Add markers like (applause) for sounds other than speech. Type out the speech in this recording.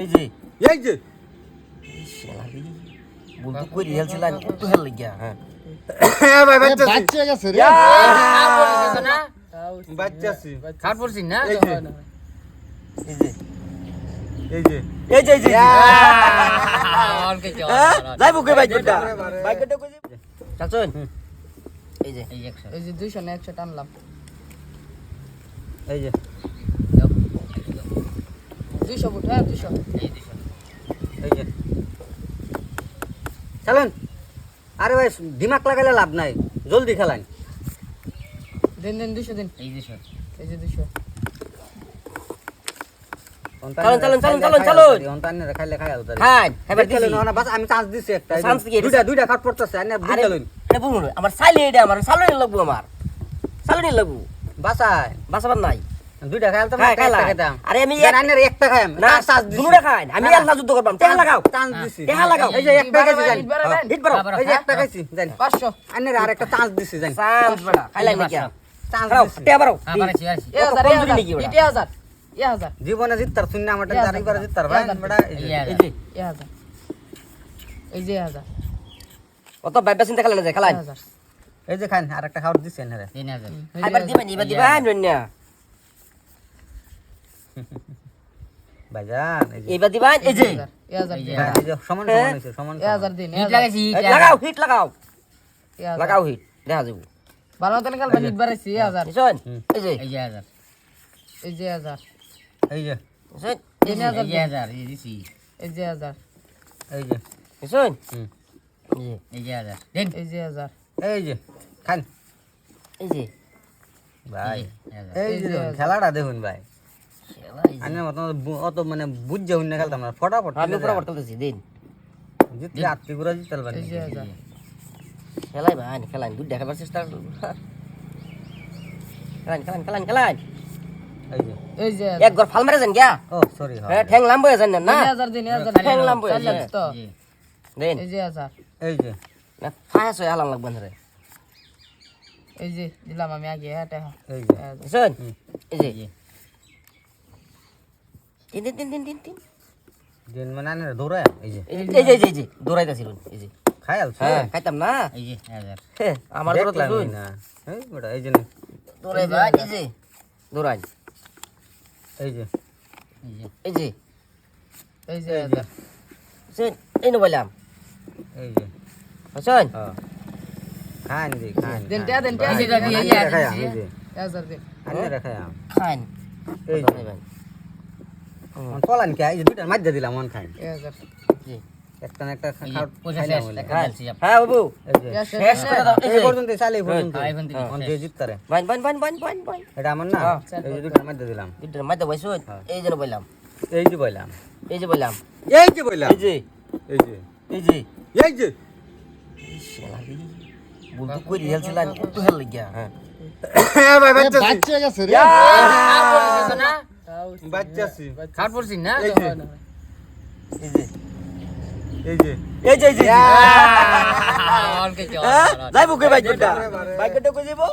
এই যে এই যে। হেল লাগিয়া হ্যাঁ। হ্যাঁ বাচ্চা গেছে রে। বাচ্চা আছি। খাট পড়ছিস না? এই যে। এই যে। এই যে। এই যে এই যে (laughs) অল্কে চল হ্যাঁ? যাইবো কই বাইকটা বাইকটা কই চাচন এই যে। এই যে দুইশো না একশো টানলাম এই যে। দুইশো ফুট হ্যাঁ দুইশো। এই দুশো এই যে। চলেন আরে ভাই দিমাগ লাগাইলে লাভ নাই। জলদি খেলান। দিন দিন দুইশো দিন। এই দুশো এই যে দুইশো। চলুন, চলুন, চলুন, চলুন, চলুন। অন্তানে খাইলে খাই আলতা খান খাইবার দিছি। না বাস আমি চান্স দিছি একটা এই কি? দুইটা পড়তেছে আরে আমার সাইলে এটা আমার সালনি লাগবো আমার। সালনি লাগবো। বাসায়। বাসাবার নাই। দুইটা খাই আলতা খাই, খাই একটা লাই। খেতাম। আরে আমি একটা খাই না দিছি। আমি আল্লাহ যুদ্ধ করবাম টেহা লাগাও। চান্স দিছি। টেহা লাগাও। এই যে একটা খাইছি জান। হিট বাড়াও বাড়াও। এই যে একটা খাইছি জান। পাঁচশো। আনের আর একটা চান্স দিছি জান। চান্স বড়া। খাইলাই নাকি চান্স দিছি। হ্যাঁ জীবনে জিততার শূন্য আমার জিততার ভাই। এই যে এই যে। অত বাইবা চিন্তা খেলা না যায় এই যে খান আর একটা খাওয়ার দিছি এনে তিন হাজার। খাইবার দিবেন এবার দিবেন নন্যা ভাইজান এই যে। এই যে। এই সমান সমান সমান এ সমান। হাজার দিন হিট লাগাইছি লাগাও। হিট লাগাও। লাগাও হিট দেখা যাব ভালো মতন খেলবেন ইট বাড়াইছি এ হাজার। এই যে। এই যে হাজার। এই যে হাজার। এই যে। এই যে হাজার এই এই দিছি। এই যে হাজার। এই যে। বুঝছেন এই যে। হাজার। দেন। এই যে হাজার। এই যে। খান। এই যে। ভাই। এই। এই এই যে খেলাটা দেখুন ভাই। এই আমি মত অত মানে বুঝছে হইন না খেলতাম না ফটাফট আমি পুরো বর্তমানে দিন। জিতলে আত্মি পুরা জিততে পারবেন খেলাই ভাই খেলান দুধ দেখাবার চেষ্টা এই যে। এই যে। এক ঘর ফাল মেরে যান গিয়া? ও সরি হ্যাঁ ঠ্যাং লাম্বো যান না? হাজার ঠ্যাং লাম্বো দেন। এই যে হাজার। এই যে। না ফায়াস হয়ে হালান লাগবেন রে। এই যে দিলাম আমি আগে হ্যাঁ এই যে। এই যে। এই যে তিন তিন তিন তিন তিন দিন মানে আনে দৌড়ায় এই যে এই যে এই যে এই যে, এই যে দৌড়াইতেছিল এই যে খাই আলছে হ্যাঁ খাইতাম না এই যে হাজার আমার তো দেখলামই না এই বেটা এই যে দৌড়াই ভাই এই যে দৌড়াই এই যে এই যে এই যে এই যে হাজার বুঝছেন এই নো বললাম এই যে হ্যাঁ খান দি খান দিন টিয়া দিন টিয়া এই যে দিন এই যে এই যে এ হাজার দিন আনে রাখাই আম খান এই যে পলান কে? এই যে দুইটা মাঝে দিলাম অন খাই একটা না একটা এই যে খাওয়া পয়সা খাইলাম শেষ বলে। টাকা খান দিচ্ছি আপ- হ্যাঁ বাবু। শেষ করে দাও। এই পর্যন্ত চালে এই পর্যন্ত হ্যাঁ, এই পর্যন্ত। অন যে জিততারে বান বান বান বান বান বান এটা আমার না। হ্যাঁ, এই যে দুইটা মাঝে দিলাম। দুটার বসুন হ্যাঁ। এই যে বললাম এই যে বললাম এই যে বললাম এই যে বললাম এই যে। এই যে। এই যে। এই যে। বন্ধু কই হেলছিলাম কত হেল লাগিয়া। হ্যাঁ। (coughs) হ্যাঁ ভাই বাচ্চা বাচ্চা গেছে রে। না? বাচ্চা আছি। খাট পড়ছিস না? এই যে। এই যে। এই যে। এই যে এই যে। অল্কে চল হ্যাঁ? যাইবো কই বাইকটা? বাইকটা কই যাইবো?